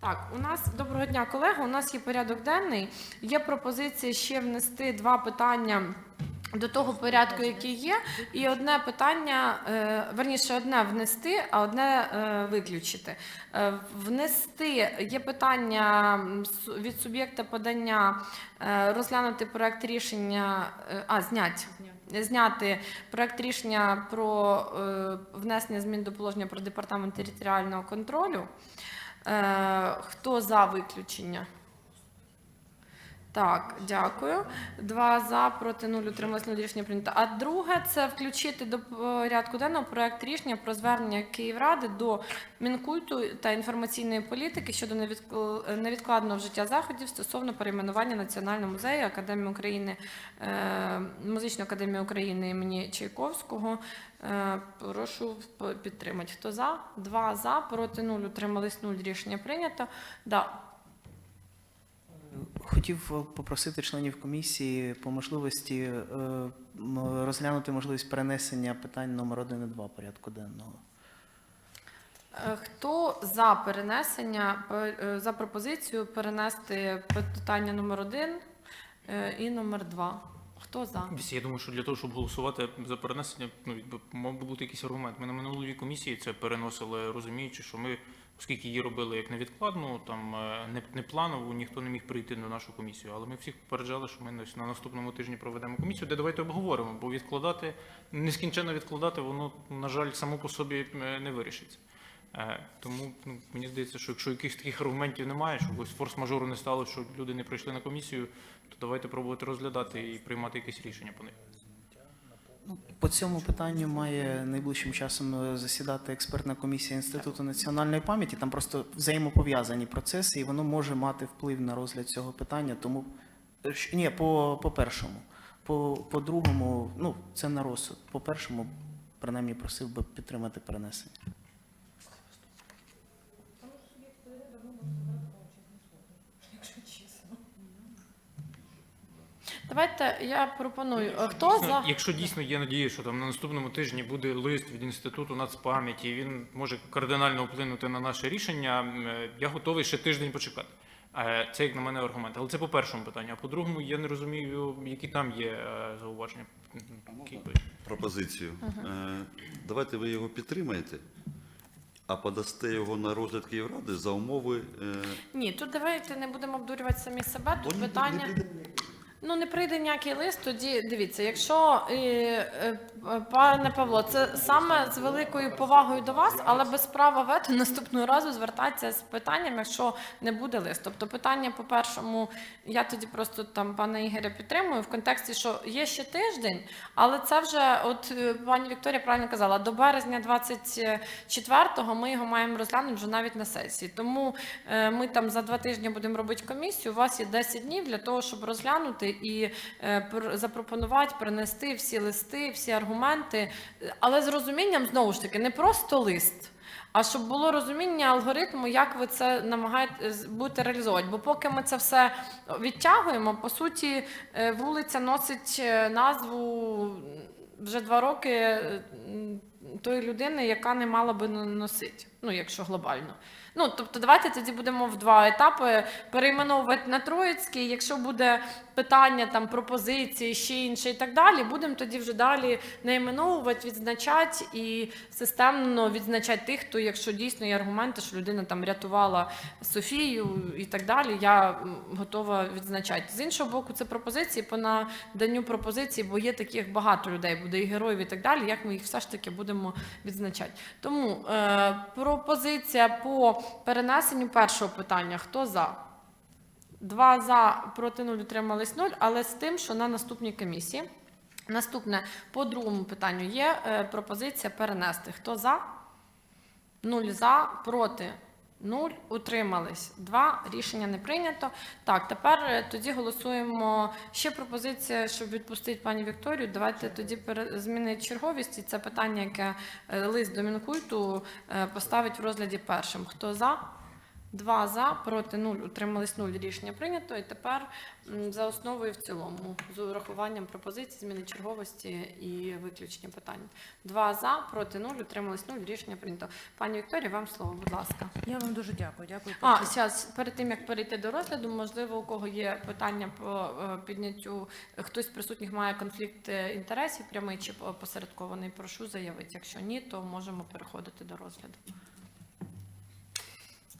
Так, у нас доброго дня, колеги. У нас є порядок денний. Є пропозиція ще внести два питання до того порядку, який є, і одне питання, е, верніше, одне внести, а одне е, виключити. Е, Внести є питання від суб'єкта подання розглянути проект рішення, а знять. Зняти проект рішення про внесення змін до положення про департамент територіального контролю. Е, Хто за виключення? Так, дякую. Два за, проти нуль, утрималось нуль, рішення прийнято. А друге це включити до порядку денного проект рішення про звернення Київради до Мінкульту та інформаційної політики щодо невідкл- невідкладного вжиття заходів стосовно перейменування Національного музею Академії України, е, Музичної академії України імені Чайковського. Е, Прошу підтримати. Хто за? Два за, проти нуль, утримались нуль, рішення прийнято. Да. Хотів е, попросити членів комісії по можливості е, розглянути можливість перенесення питань номер 1 і 2 порядку денного. Е, Хто за перенесення, за пропозицію перенести питання номер один е, і номер два? Хто за? Я думаю, що для того, щоб голосувати за перенесення, ну мав би бути якийсь аргумент. Ми на минулій комісії це переносили, розуміючи, що ми, оскільки її робили як невідкладну, там е, не, планову, ніхто не міг прийти на нашу комісію. Але ми всіх попереджали, що ми на- на наступному тижні проведемо комісію, де давайте обговоримо, бо відкладати нескінченно відкладати, воно на жаль само по собі е, не вирішиться. Е, Тому ну, мені здається, що якщо якихось таких аргументів немає, що ось форс-мажору не стало, що люди не прийшли на комісію, то давайте пробувати розглядати і приймати якесь рішення по них. По цьому питанню має найближчим часом е, засідати експертна комісія Інституту національної пам'яті. Там просто взаємопов'язані процеси, і воно може мати вплив на розгляд цього питання. Тому е, ні, по, по першому. По, по другому, ну це на розсуд. По першому, принаймні, просив би підтримати перенесення. Давайте я пропоную. Хто Дійсно, за? Якщо дійсно є надія, що там на наступному тижні буде лист від інституту нацпам'яті, він може кардинально вплинути на наше рішення. е, Я готовий ще тиждень почекати. Е, Це як на мене аргумент. Але це по першому питанню. А по другому я не розумію, які там є е, зауваження. Пропозицію. Е, Давайте ви його підтримаєте, а подасте його на розгляд Київради за умови. е, Ні, тут давайте не будемо обдурювати самі себе. Тут бо питання. не прийде- Ну, не прийде ніякий лист, тоді дивіться, якщо е, е, пане Павло, це саме з великою повагою до вас, але без права вето наступного разу звертатися з питанням, якщо не буде лист. Тобто питання по першому, я тоді просто там пана Ігоря підтримую в контексті, що є ще тиждень, але це вже, от е, пані Вікторія правильно казала, до березня 24-го ми його маємо розглянути вже навіть на сесії. Тому е, ми там за два тижні будемо робити комісію. У вас є 10 днів для того, щоб розглянути і е, запропонувати, принести всі листи, всі аргументи, Е, але з розумінням знову ж таки не просто лист. А щоб було розуміння алгоритму, як ви це намагаєтесь будете реалізовувати. Бо поки ми це все відтягуємо, по суті, е, вулиця носить е, назву вже два роки е, тої людини, яка не мала би носити, ну якщо глобально. Ну тобто, давайте тоді будемо в два етапи перейменовувати на Троїцький. Якщо буде питання, там пропозиції, ще інше і так далі, будемо тоді вже далі найменовувати, відзначати і системно відзначати тих, хто, якщо дійсно є аргументи, що людина там рятувала Софію і так далі, я готова відзначати. З іншого боку, це пропозиції по наданню пропозицій, бо є таких багато людей, буде і героїв і так далі. Як ми їх все ж таки будемо відзначати? Тому е, пропозиція по перенесенню першого питання: хто за? Два за проти нуль утримались нуль, але з тим, що на наступній комісії. Наступне по другому питанню є е, пропозиція перенести. Хто за? Нуль за, проти нуль, утримались. Два. Рішення не прийнято. Так, тепер е, тоді голосуємо. Ще пропозиція, щоб відпустити пані Вікторію. Давайте тоді змінити черговість. І це питання, яке е, лист до Мінкульту е, поставить в розгляді першим. Хто за? Два за, проти нуль, утримались нуль. Рішення прийнято. І тепер за основу і в цілому з урахуванням пропозицій, зміни черговості і виключення питань. Два за, проти нуль, утримались нуль. Рішення прийнято. Пані Вікторія, вам слово, будь ласка. Я вам дуже дякую. Дякую. А, зараз, перед тим як перейти до розгляду, можливо, у кого є питання по е, підняттю, хтось з присутніх має конфлікт е, інтересів, прямий чи посередкований, прошу заявити. Якщо ні, то можемо переходити до розгляду.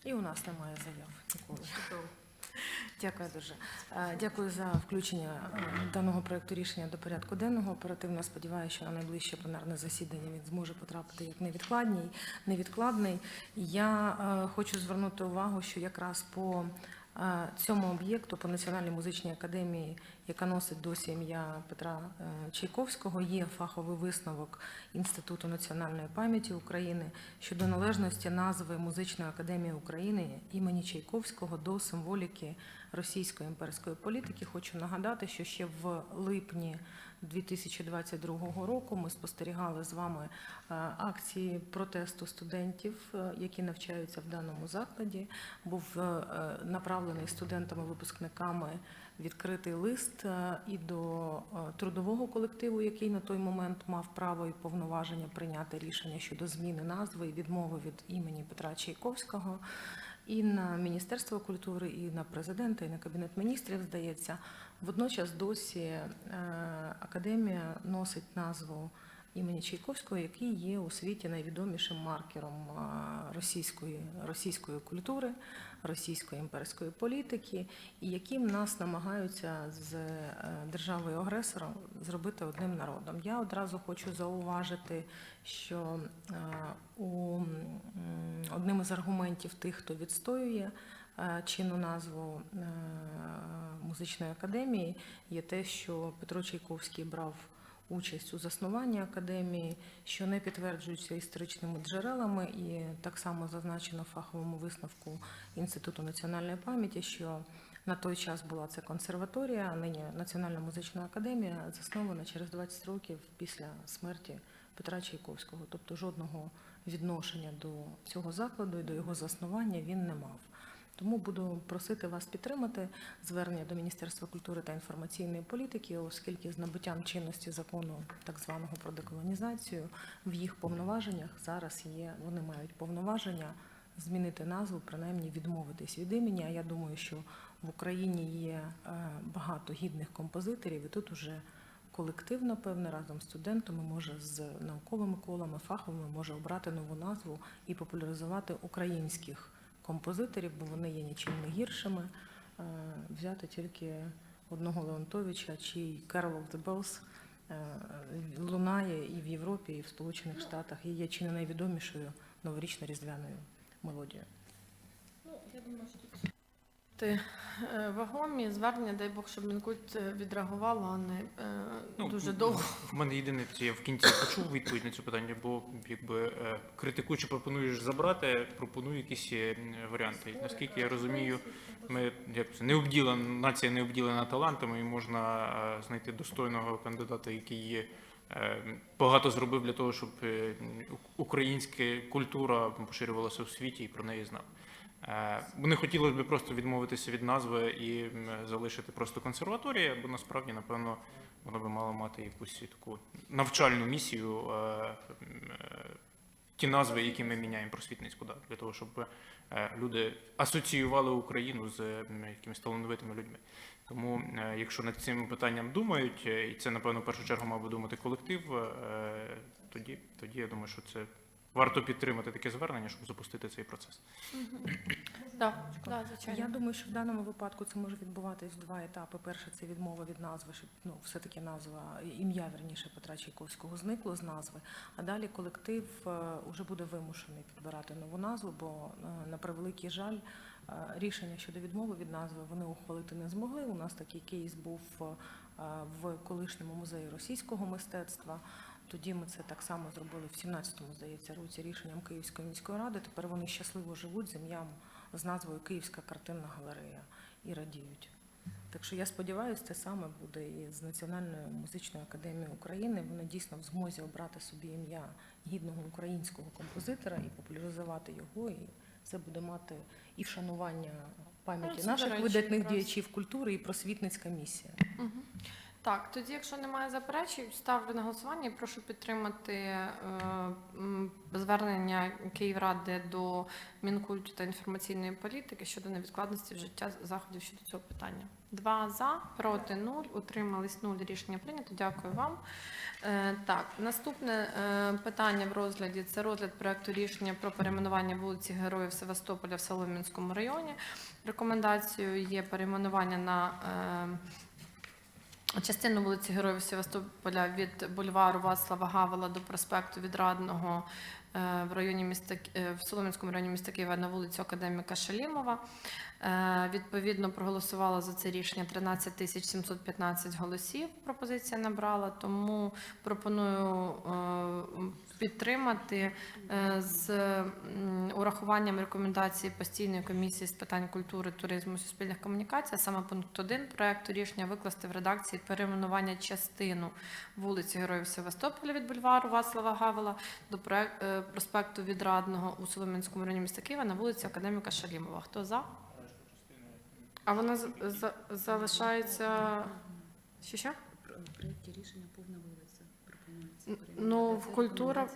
І у нас немає заяв ніколи. Дякую дуже. Е, Дякую за включення е, даного проекту рішення до порядку денного. Оперативно сподіваюся, що на найближче пленарне засідання він зможе потрапити як невідкладний. невідкладний. Я е, хочу звернути увагу, що якраз по цьому об'єкту, по Національній музичній академії, яка носить досі ім'я Петра е, Чайковського, є фаховий висновок Інституту національної пам'яті України щодо належності назви Музичної академії України імені Чайковського до символіки російської імперської політики. Хочу нагадати, що ще в липні 2022 року ми спостерігали з вами е, акції протесту студентів, е, які навчаються в даному закладі. Був е, направлений студентами-випускниками відкритий лист і до трудового колективу, який на той момент мав право і повноваження прийняти рішення щодо зміни назви і відмови від імені Петра Чайковського. І на Міністерство культури, і на президента, і на кабінет міністрів здається. Водночас досі е, академія носить назву імені Чайковського, який є у світі найвідомішим маркером е, російської, російської культури, російської імперської політики, і яким нас намагаються з е, державою агресором зробити одним народом. Я одразу хочу зауважити, що у одним із аргументів тих, хто відстоює чинну назву е, музичної академії, є те, що Петро Чайковський брав участь у заснуванні академії, що не підтверджується історичними джерелами, і так само зазначено в фаховому висновку Інституту національної пам'яті, що на той час була це консерваторія, а нині Національна музична академія заснована через 20 років після смерті Петра Чайковського. Тобто жодного відношення до цього закладу і до його заснування він не мав. Тому буду просити вас підтримати звернення до Міністерства культури та інформаційної політики, оскільки з набуттям чинності закону так званого про деколонізацію в їх повноваженнях зараз є, вони мають повноваження змінити назву, принаймні відмовитись від імені. А я думаю, що в Україні є е, багато гідних композиторів, і тут уже колектив, напевне, разом з студентами може з науковими колами, фаховими може обрати нову назву і популяризувати українських композиторів, бо вони є нічим не гіршими. Е, Взяти тільки одного Леонтовича, чий Carol of the Bells е, лунає і в Європі, і в Сполучених Штатах, і є чи не найвідомішою новорічно-різдвяною мелодією. Ти е, вагомі звернення, дай Бог, щоб Мінкульт е, відреагувало, а не е, Ну, дуже довго. В мене єдине, це я в кінці почув відповідь на це питання, бо якби е, критикуючи пропонуєш забрати, пропоную якісь е, варіанти. Наскільки я розумію, ми як це не обділена нація не обділена талантами, і можна е, знайти достойного кандидата, який є. е, Багато зробив для того, щоб е, українська культура поширювалася у світі і про неї знав. Е, Не хотілося б просто відмовитися від назви і залишити просто консерваторія, бо насправді, напевно, воно би мало мати якусь таку навчальну місію, е, е, ті назви, які ми міняємо просвітницьку, да, для того, щоб люди асоціювали Україну з якимись талановитими людьми. Тому, якщо над цим питанням думають, і це, напевно, в першу чергу мав би думати колектив, тоді, тоді я думаю, що це варто підтримати таке звернення, щоб запустити цей процес. Да, да, звичайно. Я думаю, що в даному випадку це може відбуватись в два етапи. Перше, це відмова від назви, щоб ну все-таки назва ім'я верніше Петра Чайковського зникло з назви. А далі колектив вже буде вимушений підбирати нову назву, бо е, на превеликий жаль, е, рішення щодо відмови від назви вони ухвалити не змогли. У нас такий кейс був е, в колишньому музеї російського мистецтва. Тоді ми це так само зробили в 17-му, здається, році рішенням Київської міської ради. Тепер вони щасливо живуть з ім'ям з назвою Київська картинна галерея і радіють. Так що я сподіваюся, це саме буде і з Національною музичною академією України. Вони дійсно в змозі обрати собі ім'я гідного українського композитора і популяризувати його, і це буде мати і вшанування Ну, пам'яті наших речі, видатних діячів культури і просвітницька місія. Так, тоді, якщо немає заперечень, ставлю на голосування і прошу підтримати е, м, звернення Київради до Мінкульту та інформаційної політики щодо невідкладності вжиття заходів щодо цього питання. Два за, проти нуль, утримались нуль. Рішення прийнято. Дякую вам. Е, так, наступне е, питання в розгляді це розгляд проекту рішення про перейменування вулиці Героїв Севастополя в Солом'янському районі. Рекомендацією є перейменування на е, Частину вулиці Героїв Севастополя від бульвару Вацлава Гавела до проспекту Відрадного в районі міста е, в Солом'янському районі міста Києва на вулицю Академіка Шалімова. Е, Відповідно проголосувало за це рішення 13 тисяч 715 голосів. Пропозиція набрала, тому пропоную е, підтримати е, з урахуванням рекомендацій постійної комісії з питань культури, туризму суспільних комунікацій, саме пункт 1 проекту рішення викласти в редакції перейменування частину вулиці Героїв Севастополя від бульвару Вацлава Гавела до проект, е, проспекту Відрадного у Солом'янському районі міста Києва на вулиці Академіка Шалімова. Хто за? А вона з- за- залишається. Що що? В проєкті рішення повна вулиця пропонується. Н- ну, в культура-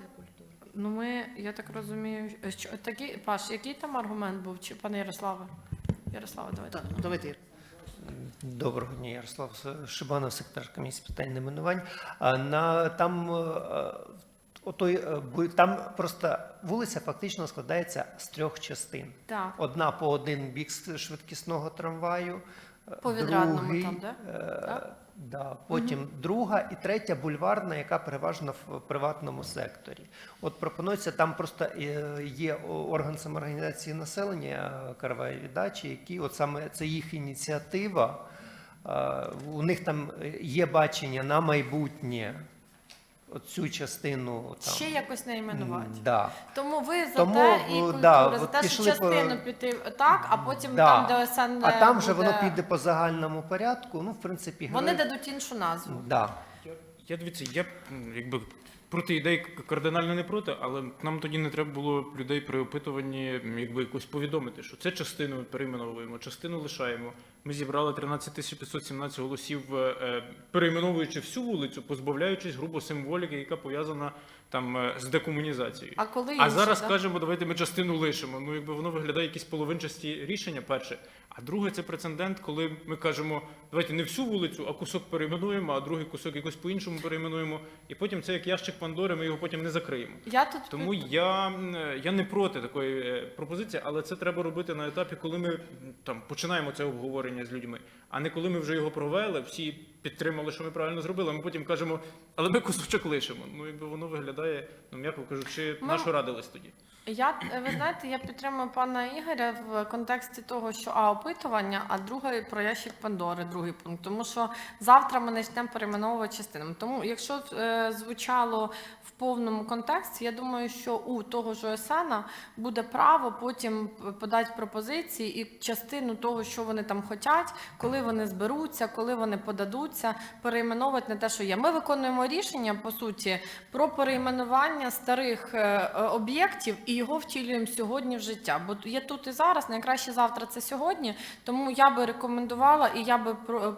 Ну, ми, я так розумію, що такий Паш, який там аргумент був? Чи пане Ярославе? Ярославе, давайте. Так, давайте. Доброго дня, Ярослав Шибанов, секретар комісії з питань найменувань. А На там е, отой, е, там просто вулиця фактично складається з трьох частин. Так. Одна по один бік швидкісного трамваю, е, По Відрадному другий, там, да? е, Так? Да, потім друга і третя бульварна, яка переважно в приватному секторі. От пропонується там просто е, є орган самоорганізації населення Караваї які от саме це їх ініціатива. У них там є бачення на майбутнє цю частину там. Ще якось не іменувати. Да. Тому ви за Тому, те і е, культура, да, за от те, що пішли по- частину піти так, а потім Да. там, де ОСН А там же буде... воно піде по загальному порядку. Ну, в принципі, Вони герої- дадуть іншу назву. Да. Я, дивіться, я якби проти ідей кардинально не проти, але нам тоді не треба було людей при опитуванні якби якось повідомити, що це частину перейменовуємо, частину лишаємо. Ми зібрали 13 тисяч 517 голосів, е, е, перейменовуючи всю вулицю, позбавляючись грубо символіки, яка пов'язана там е, з декомунізацією. А коли А зараз да? кажемо, давайте ми частину лишимо. Ну, якби воно виглядає якісь половинчасті рішення, перше. А друге, це прецедент, коли ми кажемо, давайте не всю вулицю, а кусок перейменуємо, а другий кусок якось по-іншому перейменуємо. І потім це як ящик Пандори, ми його потім не закриємо. Я тут Тому я, я не проти такої е, пропозиції, але це треба робити на етапі, коли ми там починаємо це обговорення з людьми, а не коли ми вже його провели, всі підтримали, що ми правильно зробили. а Ми потім кажемо, але ми кусочок лишимо. Ну якби воно виглядає, ну м'яко кажучи, на що радились тоді. Я е, ви знаєте, я підтримую пана Ігоря в контексті того, що а опитування, а другий про ящик Пандори, другий пункт. Тому що завтра ми почнемо перейменовувати частинами. Тому, якщо е, звучало в повному контексті, я думаю, що у того ж ОСН буде право потім подати пропозиції і частину того, що вони там хочуть, коли вони зберуться, коли вони подадуться, перейменовувати не те, що є. Ми виконуємо рішення по суті про перейменування старих е, е, об'єктів і його втілюємо сьогодні в життя. Бо є тут і зараз, найкраще завтра це сьогодні. Тому я би рекомендувала і я би е,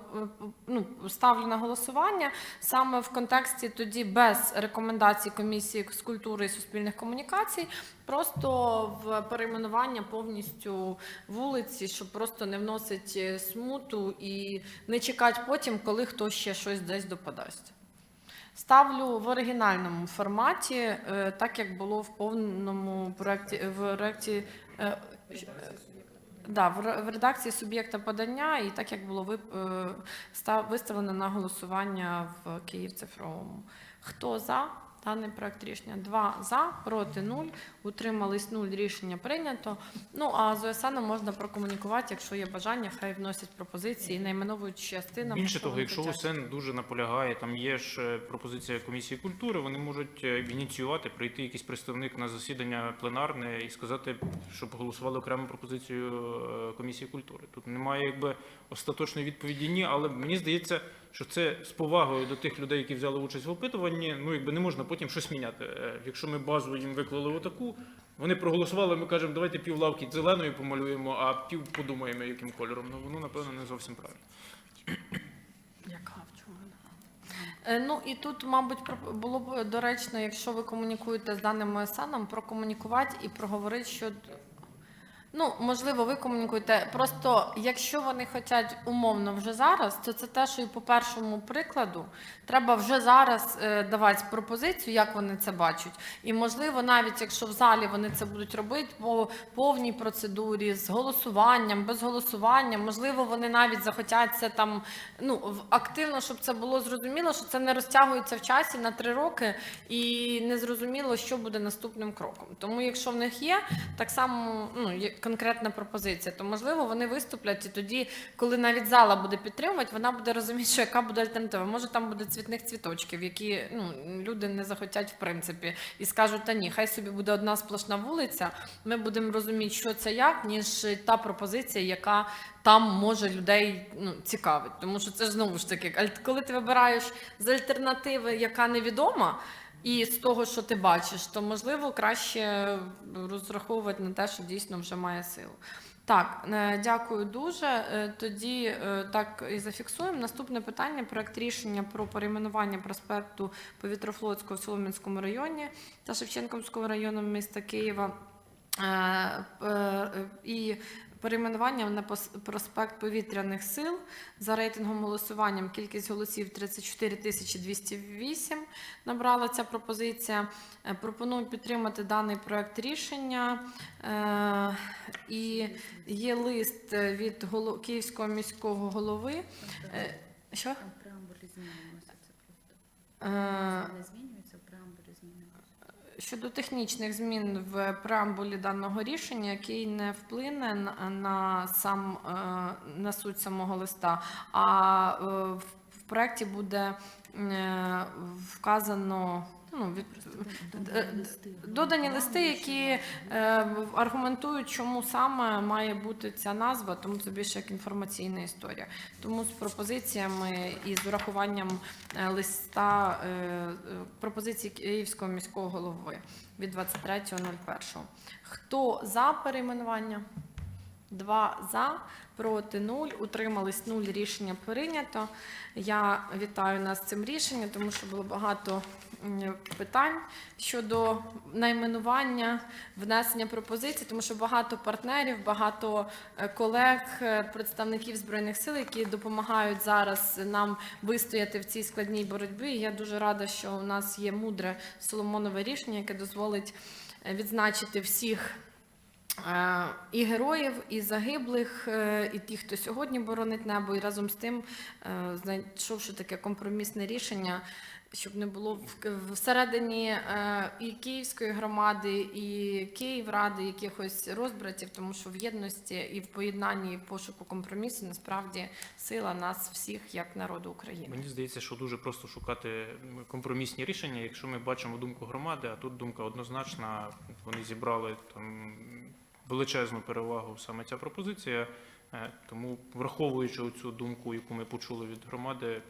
ну, ставлю на голосування саме в контексті тоді без рекомендацій комісії з культури і суспільних комунікацій. Просто в перейменування повністю вулиці, щоб просто не вносить е, смуту і не чекати потім, коли хтось ще щось десь доподасть. Ставлю в оригінальному форматі, е, так як було в повному проєкті в проєкті. е, Да, в редакції суб'єкта подання, і так як було е, виставлено на голосування в Київ цифровому. Хто за даний проект рішення? Два за, проти нуль, утримались нуль, рішення прийнято. Ну а з ОСН можна прокомунікувати, якщо є бажання, хай вносять пропозиції, найменовують частинами. Більше того, якщо. УСН дуже наполягає, там є ж е, пропозиція комісії культури, вони можуть е, ініціювати, прийти якийсь представник на засідання пленарне і сказати, щоб голосували окрему пропозицію е, комісії культури. Тут немає якби остаточної відповіді ні, але мені здається, що це з повагою до тих людей, які взяли участь в опитуванні. Ну якби не можна потім щось міняти. Е, Якщо ми базу їм виклали отаку, Вони проголосували, ми кажемо, давайте пів лавки зеленою помалюємо, а пів подумаємо, яким кольором. Ну воно, напевно, не зовсім правильно. Е, Ну і тут, мабуть, було б доречно, якщо ви комунікуєте з даним ОСНом, прокомунікувати і проговорити, що ну можливо, ви комунікуєте. Просто якщо вони хочуть умовно вже зараз, то це те, що і по першому прикладу треба вже зараз е, давати пропозицію, як вони це бачать. І можливо, навіть якщо в залі вони це будуть робити по повній процедурі з голосуванням, без голосування, можливо, вони навіть захотять це там ну активно, щоб це було зрозуміло, що це не розтягується в часі на три роки, і не зрозуміло, що буде наступним кроком. Тому, якщо в них є так само ну, конкретна пропозиція, то можливо вони виступлять і тоді, коли навіть зала буде підтримувати, вона буде розуміти, що яка буде альтернатива. Може, там буде цвітних цвіточків, які ну, люди не захотять в принципі, і скажуть, та ні, хай собі буде одна сплошна вулиця. Ми будемо розуміти, що це як, ніж та пропозиція, яка там може людей ну, цікавить. Тому що це знову ж таки, коли ти вибираєш з альтернативи, яка невідома. І з того, що ти бачиш, то можливо краще розраховувати на те, що дійсно вже має силу. Так, е, дякую дуже. Е, Тоді е, так і зафіксуємо. Наступне питання: проект рішення про перейменування проспекту Повітрофлотського в Солом'янському районі та Шевченківського району міста Києва. І перейменування на проспект повітряних сил за рейтингом голосуванням кількість голосів 34 тисячі 208 набрала ця пропозиція. Е, Пропоную підтримати даний проект рішення. Е, І є лист е, від Київського міського голови. Що? Преамбулі зміни вносяться просто. Е, Не змінюється, в преамбулі зміни. Щодо технічних змін в преамбулі даного рішення, який не вплине на, сам е, на суть самого листа, а е, в, проєкті буде е, вказано. Ну, від, д- д- додані листи, які е, аргументують, чому саме має бути ця назва, тому це більше як інформаційна історія. Тому з пропозиціями і з урахуванням е, листа е, е, пропозиції Київського міського голови від 23.01. Хто за перейменування? Два за, проти нуль, утримались нуль. Рішення прийнято. Я вітаю нас з цим рішенням, тому що було багато питань щодо найменування, внесення пропозицій, тому що багато партнерів, багато е, колег, е, представників збройних сил, які допомагають зараз нам вистояти в цій складній боротьбі. І я дуже рада, що у нас є мудре Соломонове рішення, яке дозволить е, відзначити всіх. І героїв, і загиблих, е, і ті, хто сьогодні боронить небо, і разом з тим, е, знайшовши таке компромісне рішення, щоб не було всередині е, і Київської громади, і Київради якихось розбратів, тому що в єдності і в поєднанні, і в пошуку компромісу насправді сила нас всіх як народу України. Мені здається, що дуже просто шукати компромісні рішення, якщо ми бачимо думку громади, а тут думка однозначна. Вони зібрали там величезну перевагу саме ця пропозиція. Е, Тому, враховуючи цю думку, яку ми почули від громади,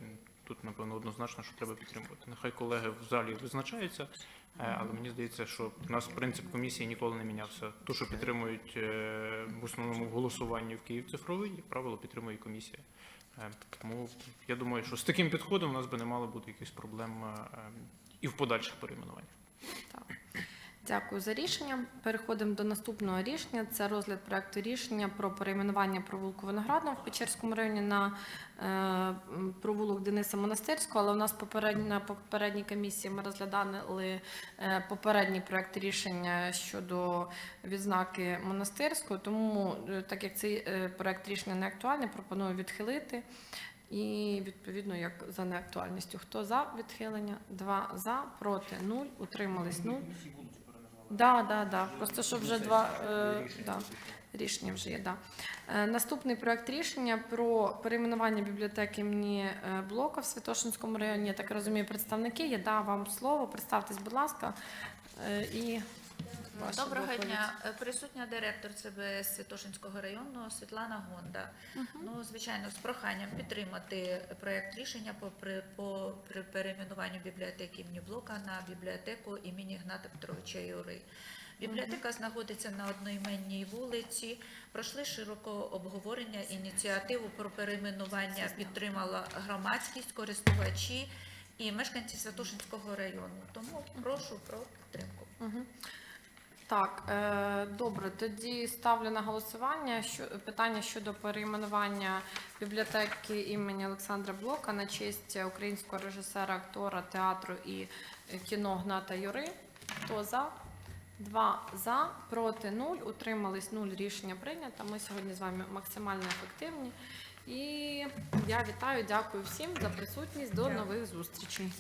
тут напевно однозначно, що треба підтримувати. Нехай колеги в залі визначаються, е, але мені здається, що у нас принцип комісії ніколи не мінявся. То, що підтримують е, в основному в голосуванні в Київ цифровий, правило, підтримує комісія. Тому я думаю, що з таким підходом у нас би не мало бути якихось проблем і в подальших перейменуваннях. Дякую за рішення. Переходимо до наступного рішення. Це розгляд проекту рішення про перейменування провулку Виноградного в Печерському районі на е, провулок Дениса Монастирського. Але у нас попередньо на попередній комісії ми розглядали е, попередній проект рішення щодо відзнаки монастирського. Тому, е, так як цей проект рішення не актуальний, пропоную відхилити. І відповідно як за неактуальністю. Хто за відхилення? Два за, проти нуль, утримались нуль. Да, да, да. Просто що вже два е, да, рішення вже є. Да. Е, наступний проект рішення про перейменування бібліотеки імені е, Блока в Святошинському районі. Я так розумію, представники. Я дам вам слово. Представтесь, будь ласка. Е, і ваша Доброго доповідь. дня. Е, Присутня директор ЦБС Святошинського району Світлана Гонда. Ну, звичайно, з проханням підтримати проект рішення по, при, по при перейменуванню бібліотеки імені Блока на бібліотеку імені Гната Петровича Юри. Бібліотека знаходиться на одноіменній вулиці. Пройшли широко обговорення. Ініціативу про перейменування підтримала громадськість, користувачі і мешканці Святошинського району. Тому прошу про підтримку. Так, е, добре, тоді ставлю на голосування що, питання щодо перейменування бібліотеки імені Олександра Блока на честь українського режисера, актора театру і е, кіно Гната Юри. Хто за? Два за, проти нуль, утримались нуль. Рішення прийнято. Ми сьогодні з вами максимально ефективні. І я вітаю, дякую всім за присутність. До нових зустрічей.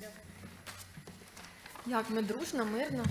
Як ми дружно, мирно.